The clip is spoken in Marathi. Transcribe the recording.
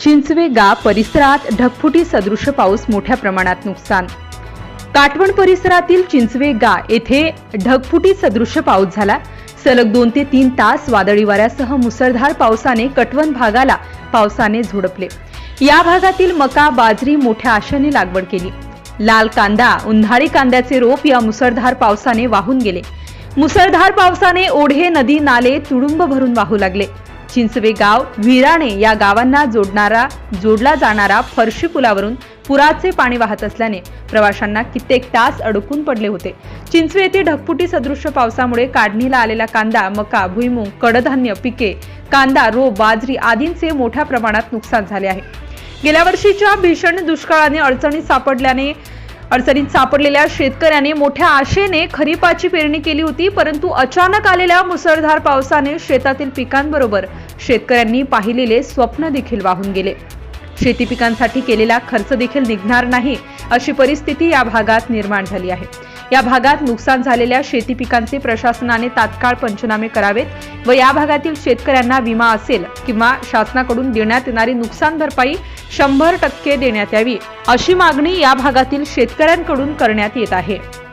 चिंचवे गा परिसरात ढगफुटी सदृश पाऊस मोठ्या प्रमाणात नुकसान. काटवण परिसरातील चिंचवे गा येथे ढगफुटी सदृश पाऊस झाला. सलग दोन ते तीन तास वादळी वाऱ्यासह मुसळधार पावसाने कटवण भागाला पावसाने झोडपले. या भागातील मका बाजरी मोठ्या आशेने लागवड केली. लाल कांदा उन्हाळी कांद्याचे रोप या मुसळधार पावसाने वाहून गेले. मुसळधार पावसाने ओढे नदी नाले तुडुंब भरून वाहू लागले. चिंचवे गाव विराणे या गावांना जोडणारा जोडला जाणारा फरशी पुलावरून पुराचे पाणी वाहत असल्याने प्रवाशांना कित्येक तास अडकून पडले होते. चिंचवे येथे ढगफुटी सदृश्य पावसामुळे काढणीला आलेला कांदा मका भुईमूग कडधान्य पिके कांदा रोप बाजरी आदींचे मोठ्या प्रमाणात नुकसान झाले आहे. गेल्या वर्षीच्या भीषण दुष्काळाने अडचणीत सापडल्याने अडचणीत सापडलेल्या शेतकऱ्याने मोठ्या आशेने खरीपाची पेरणी केली होती परंतु अचानक आलेल्या मुसळधार पावसाने शेतातील पिकांबरोबर शेतकऱ्यांनी पाहिलेले स्वप्न देखील वाहून गेले. शेती पिकांसाठी केलेला खर्च देखील निघणार नाही अशी परिस्थिती या भागात निर्माण झाली आहे. या भागात नुकसान झालेल्या शेती पिकांचे प्रशासनाने तात्काळ पंचनामे करावेत व या भागातील शेतकऱ्यांना विमा असेल किंवा शासनाकडून देण्यात येणारी नुकसान भरपाई शंभर टक्के देण्यात यावी अशी मागणी या भागातील शेतकऱ्यांकडून करण्यात येत आहे.